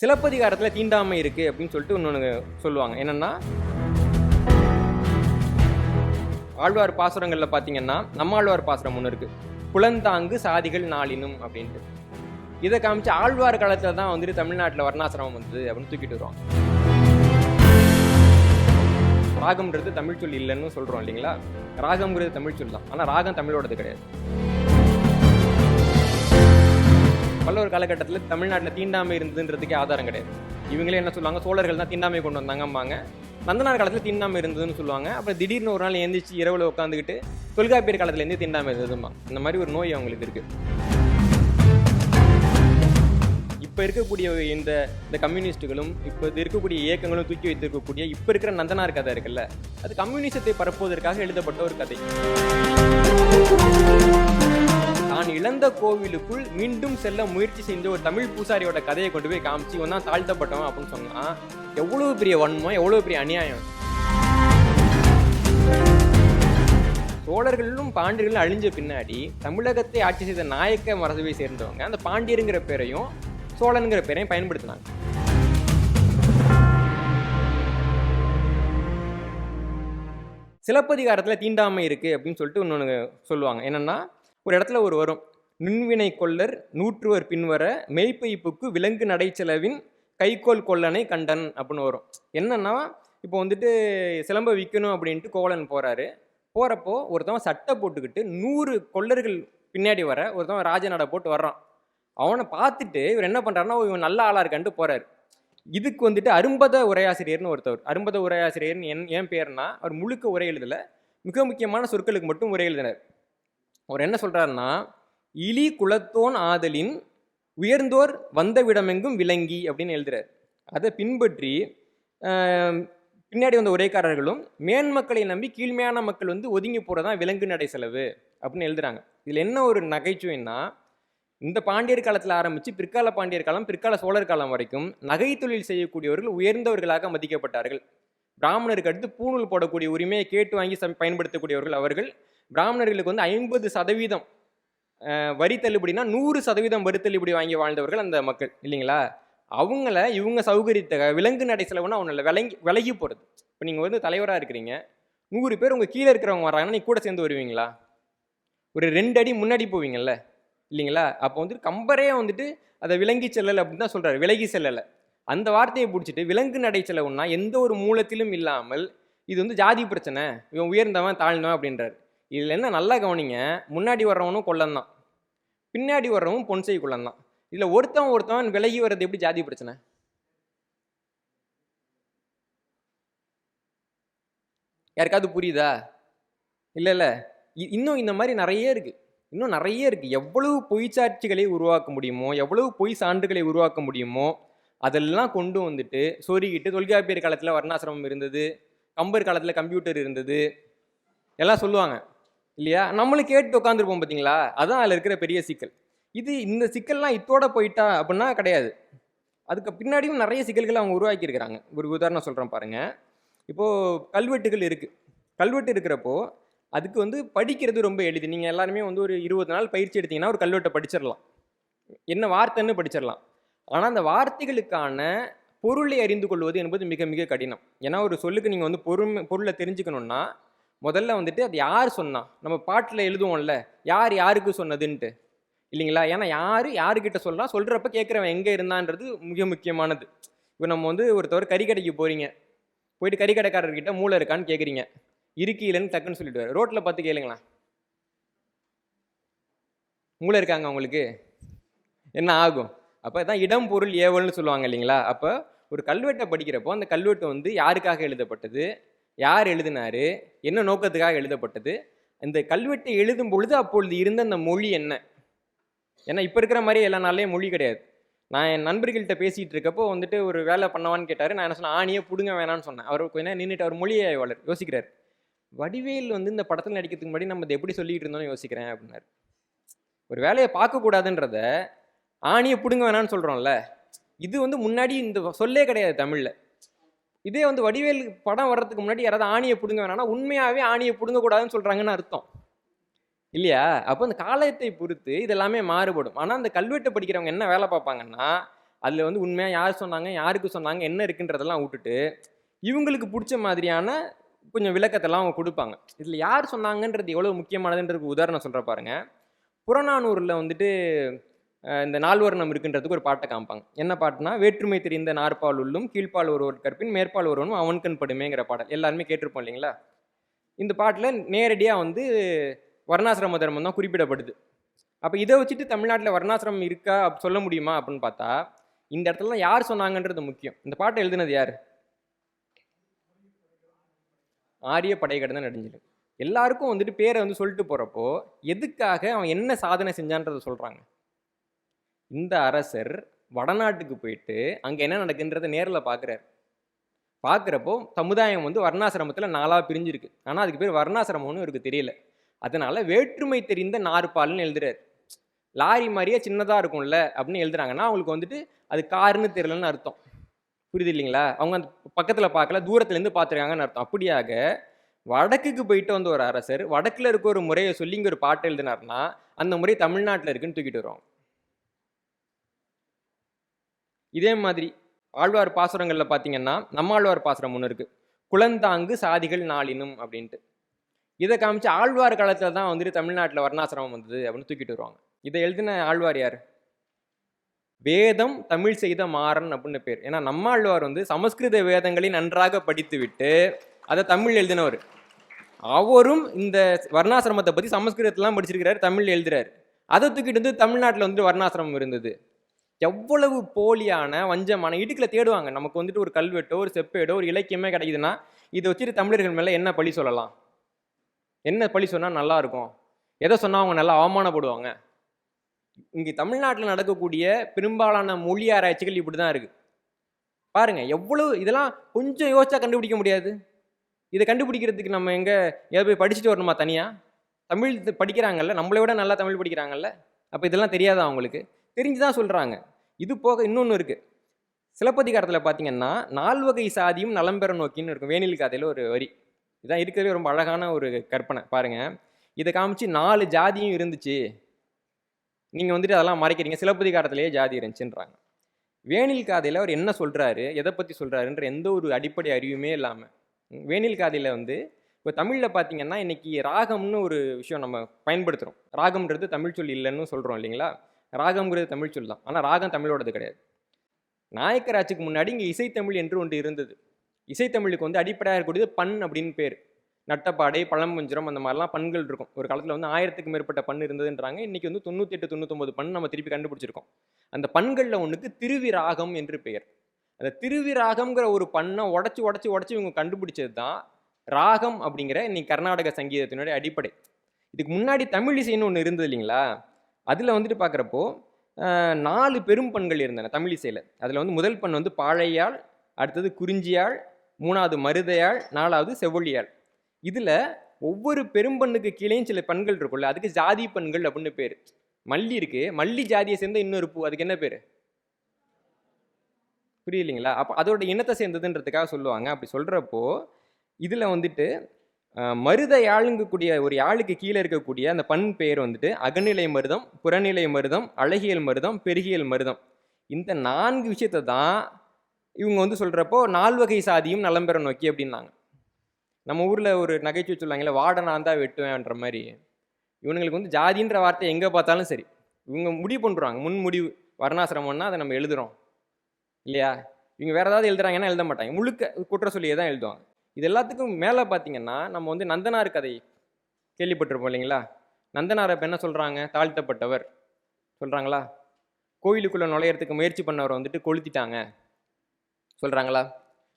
சிலப்பதிகாரத்தில் தீண்டாமை இருக்குது அப்படின்னு சொல்லிட்டு இன்னொன்று சொல்லுவாங்க. என்னென்னா ஆழ்வார் பாசுரங்களில் பார்த்தீங்கன்னா நம்மாழ்வார் பாசுரம் ஒன்று இருக்குது புலந்தாங்கு சாதிகள் நாளினும் அப்படின்ட்டு. இதை காமிச்சு ஆழ்வார் காலத்தில் தான் வந்துட்டு தமிழ்நாட்டில் வர்ணாசிரமம் வந்தது அப்படின்னு தூக்கிட்டு வருவாங்க. ராகம்ன்றது தமிழ் சொல் இல்லைன்னு சொல்கிறோம் இல்லைங்களா? ராகம்ங்கிறது தமிழ் சொல் தான். ஆனால் ராகம் தமிழோடது கிடையாது. காலகட்டத்தில் தமிழ்நாட்டில் தீண்டாமை இருந்ததுன்றதுக்கே ஆதாரம் கிடையாது. இவங்களே என்ன சொல்லுவாங்க? சோழர்கள் தான் தீண்டாமை கொண்டு வந்தாங்கம்பாங்க. நந்தனார் காலத்தில் தீண்டாமை இருந்ததுன்னு சொல்லுவாங்க. அப்புறம் திடீர்னு ஒரு நாள் எந்திரிச்சு இரவில் உட்காந்துக்கிட்டு தொல்காப்பியர் காலத்துலேருந்து தீண்டாமை இருந்ததுமா இந்த மாதிரி ஒரு நோய் அவங்களுக்கு இருக்கு. இப்போ இருக்கக்கூடிய இந்த இந்த கம்யூனிஸ்ட்டுகளும் இப்போ இருக்கக்கூடிய இயக்கங்களும் தூக்கி வைத்திருக்கக்கூடிய இப்போ இருக்கிற நந்தனார் கதை இருக்குல்ல? அது கம்யூனிசத்தை பரப்புவதற்காக எழுதப்பட்ட ஒரு கதை. தான் இழந்த கோவிலுக்குள் மீண்டும் செல்ல முயற்சி செஞ்ச ஒரு தமிழ் பூசாரியோட கதையை கொண்டு போய் காமிச்சு இவன் தான் தாழ்த்தப்பட்டவன் அப்படின்னு சொன்னா எவ்வளவு பெரிய வன்மம் எவ்வளவு பெரிய அநியாயம்? சோழர்களும் பாண்டியர்களும் அழிஞ்ச பின்னாடி தமிழகத்தை ஆட்சி செய்த நாயக்க மரபை சேர்ந்தவங்க அந்த பாண்டியருங்கிற பேரையும் சோழனுங்கிற பேரையும் பயன்படுத்தினாங்க. சிலப்பதிகாரத்தில் தீண்டாமை இருக்குது அப்படின்னு சொல்லிட்டு இன்னொன்று சொல்லுவாங்க. என்னென்னா ஒரு இடத்துல ஒரு வரும். நுண்வினை கொல்லர் நூற்றுவர் பின்வர மெய்ப்பைப்புக்கு விலங்கு நடைச்செலவின் கைக்கோல் கொல்லனை கண்டன் அப்படின்னு வரும். என்னன்னா இப்போ வந்துட்டு சிலம்ப விற்கணும் அப்படின்ட்டு கோவலன் போகிறாரு போகிறப்போ ஒருத்தவன் சட்டை போட்டுக்கிட்டு நூறு கொல்லர்கள் பின்னாடி வர ஒருத்தவன் ராஜநடை போட்டு வர்றான். அவனை பார்த்துட்டு இவர் என்ன பண்ணுறாருன்னா இவன் நல்ல ஆளாக இருக்கான்ட்டு போகிறாரு இதுக்கு வந்துட்டு அரும்பத உரையாசிரியர்னு ஒருத்தவர் அரும்பத உரையாசிரியர்னு என் என் பேர்னா அவர் முழுக்க உரை எழுதலை. மிக முக்கியமான சொற்களுக்கு மட்டும் உரை எழுதினார். அவர் என்ன சொல்கிறாருன்னா இலி குலத்தோன் ஆதலின் உயர்ந்தோர் வந்த விடமெங்கும் விளங்கி அப்படின்னு எழுதுறார். அதை பின்பற்றி பின்னாடி வந்த உரைக்காரர்களும் மேன்மக்களை நம்பி கீழ்மையான மக்கள் வந்து ஒதுங்கி போகிறதான் விலங்கு நடை செலவு அப்படின்னு எழுதுறாங்க. இதில் என்ன ஒரு நகைச்சுவைன்னா இந்த பாண்டியர் காலத்தில் ஆரம்பித்து பிற்கால பாண்டியர் காலம் பிற்கால சோழர் காலம் வரைக்கும் நகை தொழில் செய்யக்கூடியவர்கள் உயர்ந்தவர்களாக மதிக்கப்பட்டார்கள். பிராமணருக்கு அடுத்து பூணூல் போடக்கூடிய உரிமையை கேட்டு வாங்கி பயன்படுத்தக்கூடியவர்கள் அவர்கள். பிராமணர்களுக்கு வந்து ஐம்பது சதவீதம் வரி தள்ளுபடினா நூறு சதவீதம் வரி தள்ளுபடி வாங்கி வாழ்ந்தவர்கள் அந்த மக்கள் இல்லைங்களா? அவங்கள இவங்க சௌகரியத்தை விலங்கு நடை செலவுன்னா அவனில் விலங்கி விலகி போகிறது இப்போ நீங்கள் வந்து தலைவராக இருக்கிறீங்க நூறு பேர் உங்கள் கீழே இருக்கிறவங்க வராங்கன்னா நீ கூட சேர்ந்து வருவீங்களா? ஒரு ரெண்டு அடி முன்னாடி போவீங்கல்ல இல்லைங்களா? அப்போ வந்துட்டு கம்பரே வந்துட்டு அதை விலங்கி செல்லலை அப்படின்னு தான் சொல்கிறாரு விலகி செல்லலை. அந்த வார்த்தையை பிடிச்சிட்டு விலங்கு நடை செலவுன்னா எந்த ஒரு மூலத்திலும் இல்லாமல் இது வந்து ஜாதி பிரச்சனை இவன் உயர்ந்தவன் தாழ்ந்தவன் அப்படின்றாரு. இதில் என்ன நல்லா கவனிங்க முன்னாடி வர்றவனும் கொள்ளன் தான் பின்னாடி வர்றவன் பொன்சை குள்ளன் தான் இதில் ஒருத்தன் ஒருத்தவன் விலகி வர்றது எப்படி ஜாதி பிரச்சனை? யாருக்காவது புரியுதா? இல்லை இல்லை. இன்னும் இந்த மாதிரி நிறைய இருக்குது இன்னும் நிறைய இருக்குது எவ்வளவு பொய்ச்சாட்சிகளை உருவாக்க முடியுமோ எவ்வளவு பொய் சான்றுகளை உருவாக்க முடியுமோ அதெல்லாம் கொண்டு வந்துட்டு சொருகிட்டு தொல்காப்பியர் காலத்தில் வர்ணாசிரமம் இருந்தது கம்பர் காலத்தில் கம்ப்யூட்டர் இருந்தது எல்லாம் சொல்லுவாங்க. இல்லையா? நம்மளும் கேட்டு உட்காந்துருப்போம் பார்த்தீங்களா அதான் அதில் இருக்கிற பெரிய சிக்கல். இது இந்த சிக்கல்லாம் இத்தோட போயிட்டா அப்படின்னா கிடையாது. அதுக்கு பின்னாடியும் நிறைய சிக்கல்களை அவங்க உருவாக்கியிருக்கிறாங்க ஒரு உதாரணம் சொல்கிறேன் பாருங்கள் இப்போது கல்வெட்டுகள் இருக்குது கல்வெட்டு இருக்கிறப்போ அதுக்கு வந்து படிக்கிறது ரொம்ப எளிது. நீங்கள் எல்லாருமே வந்து ஒரு இருபது நாள் பயிற்சி எடுத்தீங்கன்னா ஒரு கல்வெட்டை படிச்சிடலாம். என்ன வார்த்தைன்னு படிச்சிடலாம். ஆனால் அந்த வார்த்தைகளுக்கான பொருளை அறிந்து கொள்வது என்பது மிக மிக கடினம். ஏன்னா ஒரு சொல்லுக்கு நீங்கள் வந்து பொருள் பொருளை தெரிஞ்சுக்கணுன்னா முதல்ல வந்துட்டு அது யார் சொன்னா? நம்ம பாட்டில் எழுதுவோம்ல யார் யாருக்கு சொன்னதுன்ட்டு. இல்லைங்களா? ஏன்னா யார் யாருக்கிட்ட சொல்லலாம் சொல்கிறப்ப கேட்குறவன் எங்கே இருந்தான்றது மிக முக்கியமானது. இப்போ நம்ம வந்து ஒருத்தவர் கறிக்கடைக்கு போகிறீங்க போயிட்டு கறிக்கடைக்காரர்கிட்ட மூளை இருக்கான்னு கேட்குறீங்க இருக்கு இல்லைன்னு டக்குன்னு சொல்லிடுவார். ரோட்டில் பார்த்து கேளுங்களேன். மூளை இருக்காங்க உங்களுக்கு? என்ன ஆகும்? அப்போ தான் இடம் பொருள் ஏவல்னு சொல்லுவாங்க இல்லைங்களா? அப்போ ஒரு கல்வெட்டை படிக்கிறப்போ அந்த கல்வெட்டு வந்து யாருக்காக எழுதப்பட்டது? யார் எழுதினாரு? என்ன நோக்கத்துக்காக எழுதப்பட்டது? இந்த கல்வெட்டை எழுதும் பொழுது அப்பொழுது இருந்த அந்த மொழி என்ன? ஏன்னா இப்போ இருக்கிற மாதிரி எல்லா நாள்லேயும் மொழி கிடையாது. நான் என் நண்பர்கள்ட்ட பேசிகிட்டு இருக்கப்போ வந்துட்டு ஒரு வேலை பண்ணவான்னு கேட்டார். நான் என்ன சொன்னேன்? ஆணியே பிடுங்க வேணாம்னு சொன்னேன். அவர் கொஞ்ச நேரம் நின்றுட்டு அவர் மொழியை வளர் யோசிக்கிறார். வடிவேல் வந்து இந்த படத்தில் நடிக்கிறதுக்கு முன்னாடி நம்ம இதை எப்படி சொல்லிட்டு இருந்தோம்னு யோசிக்கிறேன் அப்படின்னாரு. ஒரு வேலையை பார்க்கக்கூடாதுன்றத ஆணியை பிடுங்க வேணாம்னு சொல்கிறோம்ல இது வந்து முன்னாடி இந்த சொல்லே கிடையாது தமிழில். இதே வந்து வடிவேல் படம் வர்றதுக்கு முன்னாடி யாராவது ஆணியை பிடுங்க வேணாம்னா உண்மையாகவே ஆணியை பிடுங்கக்கூடாதுன்னு சொல்கிறாங்கன்னு அர்த்தம். இல்லையா? அப்போ அந்த காலத்தை பொறுத்து இதெல்லாமே மாறுபடும். ஆனால் அந்த கல்வெட்டு படிக்கிறவங்க என்ன வேலை பார்ப்பாங்கன்னா அதில் வந்து உண்மையாக யார் சொன்னாங்க யாருக்கு சொன்னாங்க என்ன இருக்குன்றதெல்லாம் விட்டுட்டு இவங்களுக்கு பிடிச்ச மாதிரியான கொஞ்சம் விளக்கத்தெல்லாம் அவங்க கொடுப்பாங்க. இதில் யார் சொன்னாங்கன்றது எவ்வளோ முக்கியமானதுன்றதுக்கு உதாரணம் சொல்கிற பாருங்கள் புறநானூரில் வந்துட்டு இந்த நால்வர்ணம் இருக்குன்றதுக்கு ஒரு பாட்டை காமிப்பாங்க. என்ன பாட்டுனா வேற்றுமை தெரிந்த நாற்பால் உள்ளும் கீழ்ப்பால் ஒருவர் கற்பின் மேற்பால் ஒருவனும் அவன்கண் படுமேங்கிற பாடல். எல்லாருமே கேட்டிருப்போம் இல்லைங்களா? இந்த பாட்டில் நேரடியாக வந்து வர்ணாசிரம தர்மம் தான் குறிப்பிடப்படுது. அப்போ இதை வச்சுட்டு தமிழ்நாட்டில் வர்ணாசிரமம் இருக்கா அப்படி சொல்ல முடியுமா அப்படின்னு பார்த்தா இந்த இடத்துல தான் யார் சொன்னாங்கன்றது முக்கியம். இந்த பாட்டை எழுதுனது யார்? ஆரிய படைகடன் நடிஞ்சிடும் எல்லாருக்கும் வந்துட்டு பேரை வந்து சொல்லிட்டு போகிறப்போ எதுக்காக அவன் என்ன சாதனை செஞ்சான்றதை சொல்கிறாங்க இந்த அரசர் வடநாட்டுக்கு போயிட்டு அங்கே என்ன நடக்குன்றதை நேரில் பார்க்குறாரு பார்க்குறப்போ சமுதாயம் வந்து வர்ணாசிரமத்தில் நாலாக பிரிஞ்சிருக்கு. ஆனால் அதுக்கு பேர் வர்ணாசிரமம்னு இவருக்கு தெரியல. அதனால வேற்றுமை தெரிந்த நாற்பால்னு எழுதுறாரு. லாரி மாதிரியே சின்னதாக இருக்கும்ல அப்படின்னு எழுதுறாங்கன்னா அவங்களுக்கு வந்துட்டு அது காருன்னு தெரியலன்னு அர்த்தம். புரியுது இல்லைங்களா? அவங்க அந்த பக்கத்தில் பார்க்கல தூரத்துலேருந்து பார்த்துருக்காங்கன்னு அர்த்தம். அப்படியாக வடக்குக்கு போயிட்டு வந்த ஒரு அரசர் வடக்கில் இருக்க ஒரு முறையை சொல்லி இங்கே ஒரு பாட்டு எழுதினார்னா அந்த முறை தமிழ்நாட்டில் இருக்குன்னு தூக்கிட்டு வருவாங்க. இதே மாதிரி ஆழ்வார் பாசுரங்களில் பார்த்தீங்கன்னா நம்மாழ்வார் பாசுரம் ஒன்று இருக்குது குளந்தாங்கு சாதிகள் நாளினும் அப்படின்ட்டு. இதை காமிச்சு ஆழ்வார் காலத்தில் தான் வந்துட்டு தமிழ்நாட்டில் வர்ணாசிரமம் வந்தது அப்படின்னு தூக்கிட்டு வருவாங்க. இதை எழுதின ஆழ்வார் யார்? வேதம் தமிழ் செய்த மாறன் அப்படின்னு பேர். ஏன்னா நம்மாழ்வார் வந்து சமஸ்கிருத வேதங்களை நன்றாக படித்து விட்டு அதை தமிழ் எழுதினவர். அவரும் இந்த வர்ணாசிரமத்தை பற்றி சமஸ்கிருதத்தெலாம் படிச்சிருக்கிறாரு தமிழ் எழுதுறாரு. அதை தூக்கிட்டு வந்து தமிழ்நாட்டில் வந்துட்டு வர்ணாசிரமம் இருந்தது. எவ்வளவு போலியான வஞ்சமான இடுக்கில் தேடுவாங்க. நமக்கு வந்துட்டு ஒரு கல்வெட்டோ ஒரு செப்பேடோ ஒரு இலக்கியமே கிடைக்குதுன்னா இதை வச்சுட்டு தமிழர்கள் மேலே என்ன பழி சொல்லலாம்? என்ன பழி சொன்னால் நல்லாயிருக்கும் எதை சொன்னால் அவங்க நல்லா அவமானப்படுவாங்க? இங்கே தமிழ்நாட்டில் நடக்கக்கூடிய பெரும்பாலான மொழி ஆராய்ச்சிகள் இப்படி தான் இருக்குது பாருங்கள் எவ்வளவு இதெல்லாம் கொஞ்சம் யோசிச்சா கண்டுபிடிக்க முடியாது? இதை கண்டுபிடிக்கிறதுக்கு நம்ம எங்கே ஏதாவது போய் படிச்சுட்டு வரணுமா தனியாக தமிழ் படிக்கிறாங்கல்ல நம்மளை விட நல்லா தமிழ் படிக்கிறாங்கல்ல? அப்போ இதெல்லாம் தெரியாதா அவங்களுக்கு? தெரிஞ்சு தான் சொல்கிறாங்க இது போக இன்னொன்று இருக்குது சிலப்பதிகாரத்தில் பார்த்தீங்கன்னா நால்வகை சாதியும் நலம்பெற நோக்கின்னு இருக்கும். வேணில் கதையில் ஒரு வரி. இதான் இருக்கிறதுலே ரொம்ப அழகான ஒரு கற்பனை. பாருங்கள் இதை காமிச்சு நாலு ஜாதியும் இருந்துச்சு. நீங்கள் வந்துட்டு அதெல்லாம் மறைக்கிறீங்க. சிலப்பதிகாரத்திலேயே ஜாதி இருந்துச்சுன்றாங்க. வேணில் காதையில் அவர் என்ன சொல்கிறாரு எதை பற்றி சொல்கிறாருன்ற எந்த ஒரு அடிப்படை அறிவுமே இல்லாமல் வேணில் காதையில் வந்து இப்போ தமிழில் பார்த்தீங்கன்னா இன்னைக்கு ராகம்னு ஒரு விஷயம் நம்ம பயன்படுத்துகிறோம் ராகம்ன்றது தமிழ் சொல் இல்லைன்னு சொல்கிறோம் இல்லைங்களா? ராகம்ங்கிறது தமிழ் சொல்லலாம் ஆனால் ராகம் தமிழோடது கிடையாது. நாயக்கராட்சிக்கு முன்னாடி இங்கே இசைத்தமிழ் என்று ஒன்று இருந்தது. இசைத்தமிழுக்கு வந்து அடிப்படையாக இருக்கக்கூடியது பண் அப்படின்னு பேர். நட்டப்பாடை பழம்புஞ்சிரம் அந்த மாதிரிலாம் பண்கள் இருக்கும். ஒரு காலத்தில் வந்து ஆயிரத்துக்கு மேற்பட்ட பண் இருந்ததுன்றாங்க. இன்றைக்கி வந்து தொண்ணூற்றி எட்டு தொண்ணூத்தொம்பது பண் நம்ம திருப்பி கண்டுபிடிச்சிருக்கோம். அந்த பண்களில் ஒன்றுக்கு திருவிராகம் என்று பெயர். அந்த திருவிராகம்ங்கிற ஒரு பண்ணை உடச்சி உடச்சி உடச்சி இவங்க கண்டுபிடிச்சது தான் ராகம் அப்படிங்கிற இன்னைக்கு கர்நாடக சங்கீதத்தினுடைய அடிப்படை. இதுக்கு முன்னாடி தமிழ் இசைன்னு ஒன்று இருந்தது இல்லைங்களா? அதில் வந்துட்டு பார்க்குறப்போ நாலு பெரும் பண்கள் இருந்தன தமிழ் இசையில் அதில் வந்து முதல் பண் வந்து பாழையாள் அடுத்தது குறிஞ்சியாள் மூணாவது மருதையாள் நாலாவது செவ்வொழியாள். இதில் ஒவ்வொரு பெரும்பண்ணுக்கு கீழேயும் சில பண்கள் இருக்கும்ல அதுக்கு ஜாதி பண்கள் அப்படின்னு பேர். மல்லி இருக்கு மல்லி ஜாதியை சேர்ந்த இன்னொரு பூ அதுக்கு என்ன பேர்? புரியலைங்களா? அப்போ அதோட இனத்தை சேர்ந்ததுன்றதுக்காக சொல்லுவாங்க. அப்படி சொல்கிறப்போ இதில் வந்துட்டு மருத யாழுங்கக்கூடிய ஒரு யாழுக்கு கீழே இருக்கக்கூடிய அந்த பண் பெயர் வந்துட்டு அகநிலை மருதம் புறநிலை மருதம் அழகியல் மருதம் பெருகியல் மருதம். இந்த நான்கு விஷயத்தை தான் இவங்க வந்து சொல்கிறப்போ நால்வகை சாதியும் நலம் பெற நோக்கி அப்படின்னாங்க. நம்ம ஊரில் ஒரு நகைச்சுவை சொல்லுவாங்கல்ல வாட நான் தான் வெட்டுவேன்ற மாதிரி. இவனுங்களுக்கு வந்து ஜாதின்ற வார்த்தை எங்கே பார்த்தாலும் சரி. இவங்க முடிவு பண்ணுறாங்க முன் முடிவு வர்ணாசிரமம்னா அதை நம்ம எழுதுகிறோம் இல்லையா? இவங்க வேறு ஏதாவது எழுதுறாங்கன்னா எழுத மாட்டாங்க. முழுக்க குற்ற சொல்லியே தான் எழுதுவாங்க. இது எல்லாத்துக்கும் மேலே பார்த்தீங்கன்னா நம்ம வந்து நந்தனார் கதை கேள்விப்பட்டிருப்போம் இல்லைங்களா? நந்தனார் இப்போ என்ன சொல்கிறாங்க தாழ்த்தப்பட்டவர். சொல்கிறாங்களா கோயிலுக்குள்ளே நுழையிறதுக்கு முயற்சி பண்ணவரை வந்துட்டு கொளுத்திட்டாங்க. சொல்கிறாங்களா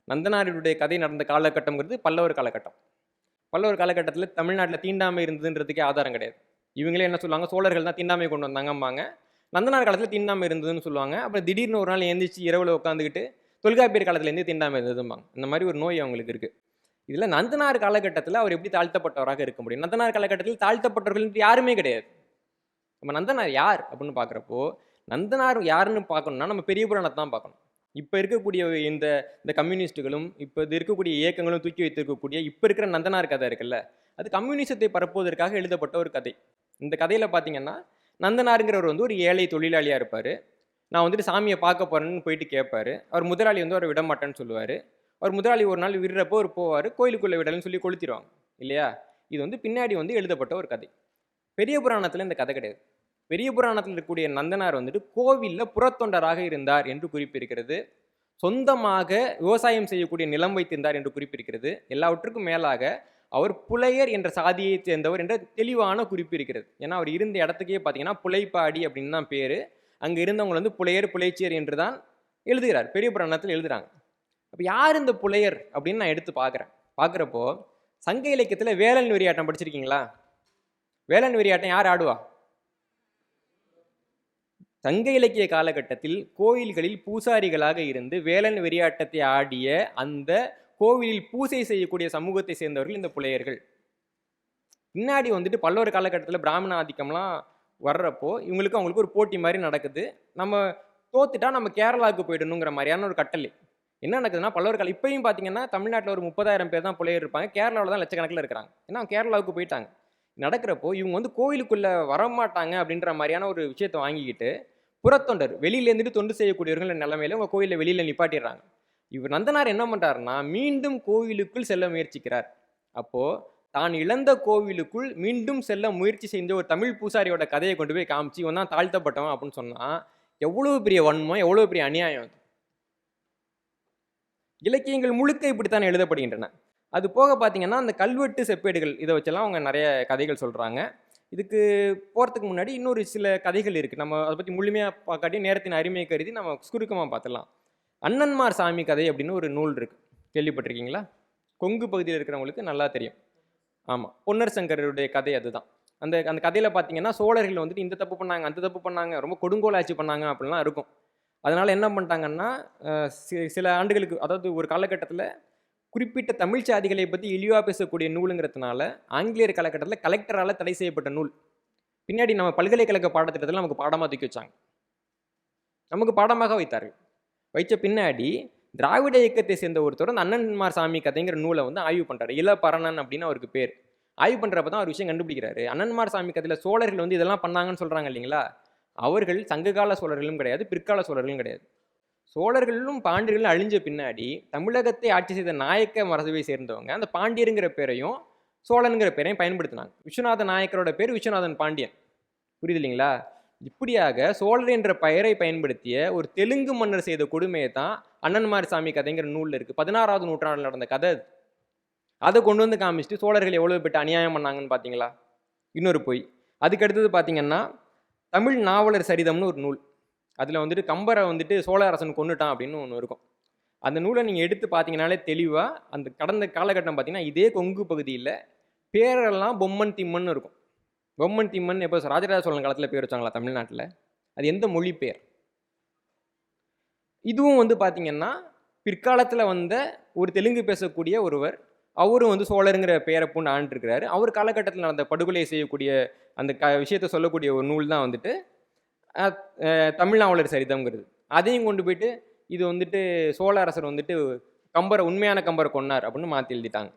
நந்தனாரினுடைய கதை நடந்த காலகட்டம்ங்கிறது பல்லவர் காலகட்டம். பல்லவர் காலகட்டத்தில் தமிழ்நாட்டில் தீண்டாமை இருந்ததுன்றதுக்கே ஆதாரம் கிடையாது. இவங்களே என்ன சொல்லுவாங்க? சோழர்கள் தான் தீண்டாமை கொண்டு வந்தாங்கம்பாங்க. நந்தனார் காலத்தில் தீண்டாமை இருந்ததுன்னு சொல்லுவாங்க. அப்புறம் திடீர்னு ஒரு நாள் எந்திரிச்சு இரவில் உட்காந்துக்கிட்டு தொல்காப்பியர் காலத்துலேருந்து தீண்டாமை இருந்ததும்பாங்க. இந்த மாதிரி ஒரு நோய் அவங்களுக்கு இருக்குது இதில் நந்தனார் காலகட்டத்தில் அவர் எப்படி தாழ்த்தப்பட்டவராக இருக்க முடியும்? நந்தனார் காலகட்டத்தில் தாழ்த்தப்பட்டவர்கள் யாருமே கிடையாது. நம்ம நந்தனார் யார் அப்படின்னு பார்க்குறப்போ நந்தனார் யாருன்னு பார்க்கணும்னா நம்ம பெரிய புராணத்தை தான் பார்க்கணும். இப்போ இருக்கக்கூடிய இந்த இந்த கம்யூனிஸ்ட்டுகளும் இப்போ இது இருக்கக்கூடிய இயக்கங்களும் தூக்கி வைத்திருக்கக்கூடிய இப்போ இருக்கிற நந்தனார் கதை இருக்குல்ல அது கம்யூனிசத்தை பரப்புவதற்காக எழுதப்பட்ட ஒரு கதை. இந்த கதையில் பார்த்தீங்கன்னா நந்தனாருங்கிறவர் வந்து ஒரு ஏழை தொழிலாளியாக இருப்பார். நான் வந்துட்டு சாமியை பார்க்க போகிறேன்னு போயிட்டு கேட்பாரு அவர் முதலாளி வந்து அவரை விட மாட்டேன்னு சொல்லுவார். அவர் முதலாளி ஒரு நாள் விடுறப்போ அவர் போவார் கோயிலுக்குள்ளே விடலன்னு சொல்லி கொளுத்திடுவாங்க இல்லையா? இது வந்து பின்னாடி வந்து எழுதப்பட்ட ஒரு கதை. பெரிய புராணத்தில் இந்த கதை கிடையாது. பெரிய புராணத்தில் இருக்கக்கூடிய நந்தனார் வந்துட்டு கோவிலில் புறத்தொண்டராக இருந்தார் என்று குறிப்பிருக்கிறது. சொந்தமாக விவசாயம் செய்யக்கூடிய நிலம் வைத்திருந்தார் என்று குறிப்பிருக்கிறது. எல்லாவற்றுக்கும் மேலாக அவர் புலையர் என்ற சாதியைச் சேர்ந்தவர் என்ற தெளிவான குறிப்பு இருக்கிறது ஏன்னா அவர் இருந்த இடத்துக்கே பார்த்தீங்கன்னா புலைப்பாடி அப்படின்னு தான் பேர். அங்கே இருந்தவங்க வந்து புலையர் புலைச்சியர் என்று தான் எழுதுகிறார். பெரிய புராணத்தில் எழுதுகிறாங்க அப்போ யார் இந்த புலையர் அப்படின்னு நான் எடுத்து பார்க்குறேன். பார்க்குறப்போ சங்க இலக்கியத்தில் வேலன் வெறியாட்டம் படிச்சிருக்கீங்களா? வேலன் வெறியாட்டம் யார் ஆடுவா? சங்க இலக்கிய காலகட்டத்தில் கோயில்களில் பூசாரிகளாக இருந்து வேலன் வெறியாட்டத்தை ஆடிய அந்த கோவிலில் பூசை செய்யக்கூடிய சமூகத்தை சேர்ந்தவர்கள் இந்த புலையர்கள். பின்னாடி வந்துட்டு பல்லவர் காலகட்டத்தில் பிராமண ஆதிக்கம்லாம் வர்றப்போ இவங்களுக்கு அவங்களுக்கு ஒரு போட்டி மாதிரி நடக்குது. நம்ம தோத்துட்டா நம்ம கேரளாவுக்கு போயிடணுங்கிற மாதிரியான ஒரு கட்டளை. என்ன நடக்குதுன்னா பல்லவர் இப்பயும் பார்த்தீங்கன்னா தமிழ்நாட்டில் ஒரு முப்பதாயிரம் பேர் தான் புலையர் இருப்பாங்க கேரளாவில் தான் லட்சக்கணக்கில் இருக்கிறாங்க. ஏன்னா கேரளாவுக்கு போயிட்டாங்க. நடக்கிறப்போ இவங்க வந்து கோயிலுக்குள்ளே வரமாட்டாங்க அப்படின்ற மாதிரியான ஒரு விஷயத்தை வாங்கிக்கிட்டு புறத்தொண்டர் வெளியிலேருந்துட்டு தொண்டு செய்யக்கூடியவர்கள் நிலைமையில உங்கள் கோயிலில் வெளியில் நிப்பாட்டிடுறாங்க. இவர் நந்தனார் என்ன பண்ணுறாருன்னா மீண்டும் கோவிலுக்குள் செல்ல முயற்சிக்கிறார். அப்போது தான் இழந்த கோவிலுக்குள் மீண்டும் செல்ல முயற்சி செஞ்ச ஒரு தமிழ் பூசாரியோட கதையை கொண்டு போய் காமிச்சு இவன் தான் தாழ்த்தப்பட்டவன் அப்படின்னு சொன்னால் எவ்வளோ பெரிய வன்மம் எவ்வளோ பெரிய அநியாயம் அது. இலக்கியங்கள் முழுக்க இப்படித்தான் எழுதப்படுகின்றன. அது போக பார்த்தீங்கன்னா அந்த கல்வெட்டு செப்பேடுகள் இதை வச்செல்லாம் அவங்க நிறைய கதைகள் சொல்கிறாங்க இதுக்கு போகிறதுக்கு முன்னாடி இன்னொரு சில கதைகள் இருக்குது நம்ம அதை பற்றி முழுமையாக பார்க்காட்டி நேரத்தின் அருமையை கருதி நம்ம சுருக்கமாக பார்த்துடலாம். அண்ணன்மார் சாமி கதை அப்படின்னு ஒரு நூல் இருக்குது கேள்விப்பட்டிருக்கீங்களா? கொங்கு பகுதியில் இருக்கிறவங்களுக்கு நல்லா தெரியும். ஆமாம் பொன்னர் சங்கருடைய கதை அதுதான். அந்த அந்த கதையில் பார்த்தீங்கன்னா சோழர்கள் வந்துட்டு இந்த தப்பு பண்ணாங்க அந்த தப்பு பண்ணாங்க ரொம்ப கொடுங்கோல் ஆட்சி பண்ணாங்க அப்படிலாம் இருக்கும். அதனால் என்ன பண்ணிட்டாங்கன்னா சில ஆண்டுகளுக்கு அதாவது ஒரு காலகட்டத்தில் குறிப்பிட்ட தமிழ் சாதிகளை பற்றி இழிவாக பேசக்கூடிய நூலுங்கிறதுனால ஆங்கிலேயர் காலகட்டத்தில் கலெக்டரால் தடை செய்யப்பட்ட நூல். பின்னாடி நம்ம பல்கலைக்கழக பாடத்திட்டத்தில் நமக்கு பாடமாக தூக்கி வச்சாங்க. நமக்கு பாடமாக வைத்தார்கள். வைச்ச பின்னாடி திராவிட இயக்கத்தை சேர்ந்த ஒருத்தர் அந்த அண்ணன்மார் சாமி கதைங்கிற நூலை வந்து ஆய்வு பண்ணுறாரு இளப்பரணன் அப்படின்னு அவருக்கு பேர். ஆய்வு பண்ணுறப்ப தான் ஒரு விஷயம் கண்டுபிடிக்கிறாரு. அண்ணன்மார் சாமி கதையில் சோழர்கள் வந்து இதெல்லாம் பண்ணாங்கன்னு சொல்கிறாங்க இல்லைங்களா? அவர்கள் சங்ககால சோழர்களும் கிடையாது பிற்கால சோழர்களும் கிடையாது. சோழர்களும் பாண்டியர்களும் அழிஞ்ச பின்னாடி தமிழகத்தை ஆட்சி செய்த நாயக்க மரபை சேர்ந்தவங்க அந்த பாண்டியருங்கிற பேரையும் சோழனுங்கிற பேரையும் பயன்படுத்தினாங்க. விஸ்வநாத நாயக்கரோட பேர் விஸ்வநாதன் பாண்டியன். புரியுது இல்லைங்களா? இப்படியாக சோழர் என்ற பெயரை பயன்படுத்திய ஒரு தெலுங்கு மன்னர் செய்த கொடுமையை தான் அண்ணன்மார் சாமி கதைங்கிற நூலில் இருக்குது பதினாறாவது நூற்றாண்டில் நடந்த கதை அது. அதை கொண்டு வந்து காமிச்சிட்டு சோழர்கள் எவ்வளோ பெற்று அநியாயம் பண்ணாங்கன்னு பார்த்தீங்களா இன்னொரு பொய். அதுக்கு அடுத்தது பார்த்தீங்கன்னா தமிழ் நாவலர் சரிதம்னு ஒரு நூல். அதில் வந்துட்டு கம்பரை வந்துட்டு சோழ அரசன் கொண்டுட்டான் அப்படின்னு ஒன்று இருக்கும். அந்த நூலை நீங்கள் எடுத்து பார்த்தீங்கனாலே தெளிவாக அந்த கடந்த காலகட்டம் பார்த்தீங்கன்னா இதே கொங்கு பகுதியில் பேரெல்லாம் பொம்மன் திம்மன் இருக்கும். பொம்மன் திம்மன் எப்போ ராஜராஜ சோழன் காலத்தில் பேர் வச்சாங்களா தமிழ்நாட்டில்? அது எந்த மொழி பேர்? இதுவும் வந்து பார்த்தீங்கன்னா பிற்காலத்தில் வந்த ஒரு தெலுங்கு பேசக்கூடிய ஒருவர் அவரும் வந்து சோழருங்கிற பெயரை பூண்டு ஆண்டுருக்கிறாரு. அவர் காலகட்டத்தில் நடந்த படுகொலை செய்யக்கூடிய அந்த க விஷயத்தை சொல்லக்கூடிய ஒரு நூல் தான் வந்துட்டு தமிழ்நாவலர் சரிதம்ங்கிறது. அதையும் கொண்டு போயிட்டு இது வந்துட்டு சோழ அரசர் வந்துட்டு கம்பரை உண்மையான கம்பரை கொன்னார் அப்படின்னு மாற்றி எழுதிட்டாங்க.